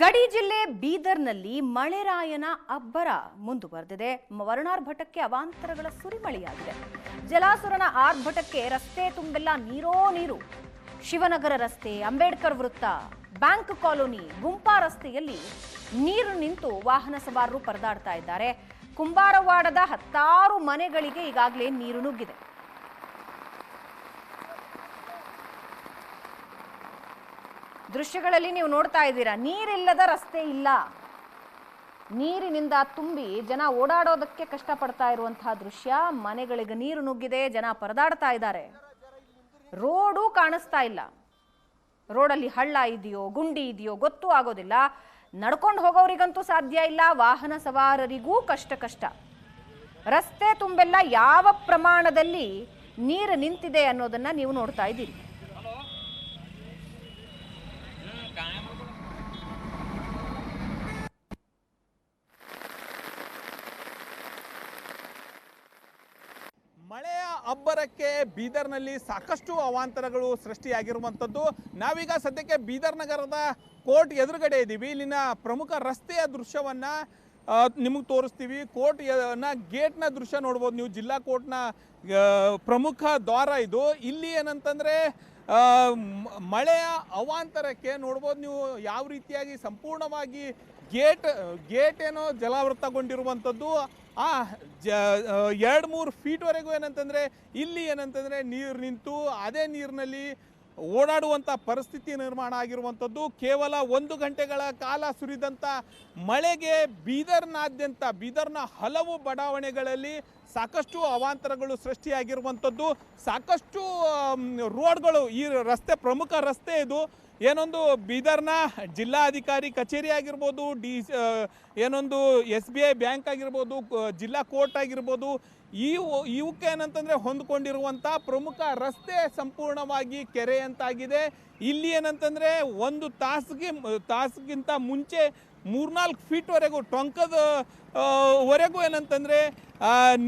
ಗಡಿ ಜಿಲ್ಲೆ ಬೀದರ್ನಲ್ಲಿ ಮಳೆರಾಯನ ಅಬ್ಬರ ಮುಂದುವರೆದಿದೆ. ವರ್ಣಾರ್ಭಟಕ್ಕೆ ಅವಾಂತರಗಳ ಸುರಿಮಳೆಯಾಗಿದೆ. ಜಲಾಸುರನ ಆರ್ಭಟಕ್ಕೆ ರಸ್ತೆ ತುಂಬೆಲ್ಲ, ನೀರೋ ನೀರು. ಶಿವನಗರ ರಸ್ತೆ, ಅಂಬೇಡ್ಕರ್ ವೃತ್ತ, ಬ್ಯಾಂಕ್ ಕಾಲೋನಿ, ಗುಂಪಾ ರಸ್ತೆಯಲ್ಲಿ ನೀರು ನಿಂತು ವಾಹನ ಸವಾರರು ಪರದಾಡ್ತಾ ಇದ್ದಾರೆ. ಕುಂಬಾರವಾಡದ ಹತ್ತಾರು ಮನೆಗಳಿಗೆ ಈಗಾಗಲೇ ನೀರು ನುಗ್ಗಿದೆ. ದೃಶ್ಯಗಳಲ್ಲಿ ನೀವು ನೋಡ್ತಾ ಇದ್ದೀರಾ? ನೀರಿಲ್ಲದ ರಸ್ತೆ ಇಲ್ಲ. ನೀರಿನಿಂದ ತುಂಬಿ ಜನ ಓಡಾಡೋದಕ್ಕೆ ಕಷ್ಟಪಡ್ತಾ ಇರುವಂತಹ ದೃಶ್ಯ, ಮನೆಗಳಿಗೆ ನೀರು ನುಗ್ಗಿದೆ, ಜನ ಪರದಾಡ್ತಾ ಇದ್ದಾರೆ. ರೋಡು ಕಾಣಿಸ್ತಾ ಇಲ್ಲ. ರೋಡಲ್ಲಿ ಹಳ್ಳ ಇದೆಯೋ, ಗುಂಡಿ ಇದೆಯೋ ಗೊತ್ತೂ ಆಗೋದಿಲ್ಲ. ನಡ್ಕೊಂಡು ಹೋಗೋರಿಗಂತೂ ಸಾಧ್ಯ ಇಲ್ಲ, ವಾಹನ ಸವಾರರಿಗೂ ಕಷ್ಟ ಕಷ್ಟ. ರಸ್ತೆ ತುಂಬೆಲ್ಲ ಯಾವ ಪ್ರಮಾಣದಲ್ಲಿ ನೀರು ನಿಂತಿದೆ ಅನ್ನೋದನ್ನ ನೀವು ನೋಡ್ತಾ ಇದ್ದೀರಿ. ಮಳೆಯ ಅಬ್ಬರಕ್ಕೆ ಬೀದರ್ನಲ್ಲಿ ಸಾಕಷ್ಟು ಅವಾಂತರಗಳು ಸೃಷ್ಟಿಯಾಗಿರುವಂಥದ್ದು. ನಾವೀಗ ಸದ್ಯಕ್ಕೆ ಬೀದರ್ ನಗರದ ಕೋರ್ಟ್ ಎದುರುಗಡೆ ಇದ್ದೀವಿ. ಇಲ್ಲಿನ ಪ್ರಮುಖ ರಸ್ತೆಯ ದೃಶ್ಯವನ್ನು ನಿಮಗೆ ತೋರಿಸ್ತೀವಿ. ಕೋರ್ಟ್ನ ಗೇಟ್ನ ದೃಶ್ಯ ನೋಡ್ಬೋದು ನೀವು. ಜಿಲ್ಲಾ ಕೋರ್ಟ್ನ ಪ್ರಮುಖ ದ್ವಾರ ಇದು. ಇಲ್ಲಿ ಏನಂತಂದ್ರೆ ಮಳೆಯ ಅವಾಂತರಕ್ಕೆ ನೋಡ್ಬೋದು ನೀವು ಯಾವ ರೀತಿಯಾಗಿ ಸಂಪೂರ್ಣವಾಗಿ ಗೇಟ್ ಗೇಟ್ ಏನೋ ಜಲಾವೃತಗೊಂಡಿರುವಂಥದ್ದು. ಆ, ಜ ಎರಡು ಮೂರು ಫೀಟ್ವರೆಗೂ ಏನಂತಂದರೆ, ಇಲ್ಲಿ ಏನಂತಂದರೆ ನೀರು ನಿಂತು ಅದೇ ನೀರಿನಲ್ಲಿ ಓಡಾಡುವಂಥ ಪರಿಸ್ಥಿತಿ ನಿರ್ಮಾಣ ಆಗಿರುವಂಥದ್ದು. ಕೇವಲ ಒಂದು ಗಂಟೆಗಳ ಕಾಲ ಸುರಿದಂಥ ಮಳೆಗೆ ಬೀದರ್ನಾದ್ಯಂತ, ಬೀದರ್ನ ಹಲವು ಬಡಾವಣೆಗಳಲ್ಲಿ ಸಾಕಷ್ಟು ಅವಾಂತರಗಳು ಸೃಷ್ಟಿಯಾಗಿರುವಂಥದ್ದು, ಸಾಕಷ್ಟು ರೋಡ್ಗಳು, ಈ ರಸ್ತೆ ಪ್ರಮುಖ ರಸ್ತೆ ಇದು. ಏನೊಂದು ಬೀದರ್ನ ಜಿಲ್ಲಾಧಿಕಾರಿ ಕಚೇರಿ ಆಗಿರ್ಬೋದು, ಡಿ ಏನೊಂದು ಎಸ್ ಬಿ ಐ ಬ್ಯಾಂಕ್ ಆಗಿರ್ಬೋದು ಜಿಲ್ಲಾ ಕೋರ್ಟ್ ಆಗಿರ್ಬೋದು, ಇವು, ಇವಕ್ಕೆ ಏನಂತಂದರೆ ಹೊಂದ್ಕೊಂಡಿರುವಂಥ ಪ್ರಮುಖ ರಸ್ತೆ ಸಂಪೂರ್ಣವಾಗಿ ಕೆರೆಯಂತಾಗಿದೆ ಇಲ್ಲಿ ಏನಂತಂದರೆ ಒಂದು ತಾಸಿಗೆ, ತಾಸಿಗಿಂತ ಮುಂಚೆ ಮೂರ್ನಾಲ್ಕು ಫೀಟ್ವರೆಗೂ ಟೊಂಕದ ವರೆಗೂ ಏನಂತಂದರೆ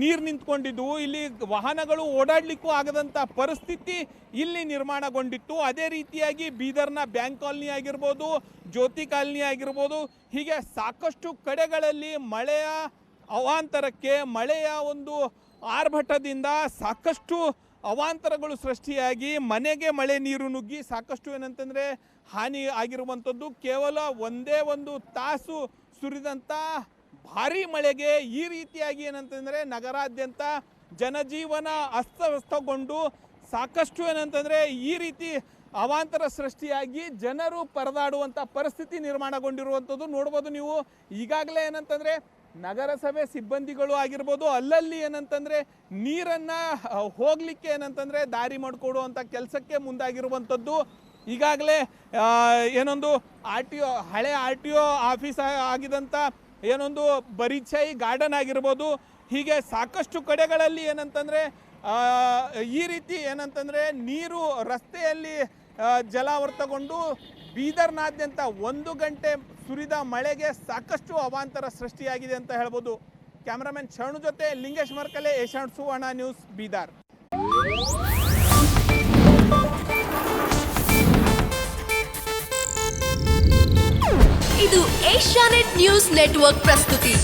ನೀರು ನಿಂತ್ಕೊಂಡಿದ್ದವು ಇಲ್ಲಿ ವಾಹನಗಳು ಓಡಾಡಲಿಕ್ಕೂ ಆಗದಂಥ ಪರಿಸ್ಥಿತಿ ಇಲ್ಲಿ ನಿರ್ಮಾಣಗೊಂಡಿತ್ತು. ಅದೇ ರೀತಿಯಾಗಿ ಬೀದರ್ನ ಬ್ಯಾಂಕ್ ಕಾಲನಿ ಆಗಿರ್ಬೋದು, ಜ್ಯೋತಿ ಕಾಲನಿ ಆಗಿರ್ಬೋದು, ಹೀಗೆ ಸಾಕಷ್ಟು ಕಡೆಗಳಲ್ಲಿ ಮಳೆಯ ಅವಾಂತರಕ್ಕೆ ಮಳೆಯ ಒಂದು ಆರ್ಭಟದಿಂದ ಸಾಕಷ್ಟು ಅವಾಂತರಗಳು ಸೃಷ್ಟಿಯಾಗಿ ಮನೆಗೆ ಮಳೆ ನೀರು ನುಗ್ಗಿ ಸಾಕಷ್ಟು ಏನಂತಂದರೆ ಹಾನಿ ಆಗಿರುವಂಥದ್ದು. ಕೇವಲ ಒಂದೇ ಒಂದು ತಾಸು ಸುರಿದಂಥ ಭಾರೀ ಮಳೆಗೆ ಈ ರೀತಿಯಾಗಿ ಏನಂತಂದರೆ ನಗರಾದ್ಯಂತ ಜನಜೀವನ ಅಸ್ತವ್ಯಸ್ತಗೊಂಡು ಸಾಕಷ್ಟು ಏನಂತಂದರೆ ಈ ರೀತಿ ಅವಾಂತರ ಸೃಷ್ಟಿಯಾಗಿ ಜನರು ಪರದಾಡುವಂಥ ಪರಿಸ್ಥಿತಿ ನಿರ್ಮಾಣಗೊಂಡಿರುವಂಥದ್ದು ನೋಡ್ಬೋದು ನೀವು. ಈಗಾಗಲೇ ಏನಂತಂದರೆ ನಗರಸಭೆ ಸಿಬ್ಬಂದಿಗಳು ಆಗಿರ್ಬೋದು, ಅಲ್ಲಲ್ಲಿ ಏನಂತಂದರೆ ನೀರನ್ನು ಹೋಗಲಿಕ್ಕೆ ಏನಂತಂದರೆ ದಾರಿ ಮಾಡಿಕೊಡುವಂಥ ಕೆಲಸಕ್ಕೆ ಮುಂದಾಗಿರುವಂಥದ್ದು. ಈಗಾಗಲೇ ಏನೊಂದು ಆರ್ ಟಿ ಒ, ಹಳೆ ಆರ್ ಟಿ ಒ ಆಫೀಸ್ ಆಗಿದಂಥ ಏನೊಂದು ಬರಿಚೈ ಗಾರ್ಡನ್ ಆಗಿರ್ಬೋದು. ಹೀಗೆ ಸಾಕಷ್ಟು ಕಡೆಗಳಲ್ಲಿ ಏನಂತಂದರೆ ಈ ರೀತಿ ಏನಂತಂದರೆ ನೀರು ರಸ್ತೆಯಲ್ಲಿ ಜಲಾವರ್ತಗೊಂಡು ಬೀದರ್ನಾದ್ಯಂತ ಒಂದು ಗಂಟೆ ಸುರಿದ ಮಳೆಗೆ ಸಾಕಷ್ಟು ಅವಾಂತರ ಸೃಷ್ಟಿಯಾಗಿದೆ ಅಂತ ಹೇಳ್ಬೋದು. ಕ್ಯಾಮ್ರಾಮನ್ ಶರಣು ಜೊತೆ ಲಿಂಗೇಶ್ ಮರ್ಕಲೆ ಏಷ್ಯಾನ್ ಸುವರ್ಣ ನ್ಯೂಸ್, ಬೀದರ್. ಇದು ಏಷ್ಯಾನೆಟ್ ನ್ಯೂಸ್ ನೆಟ್ವರ್ಕ್ ಪ್ರಸ್ತುತಿ.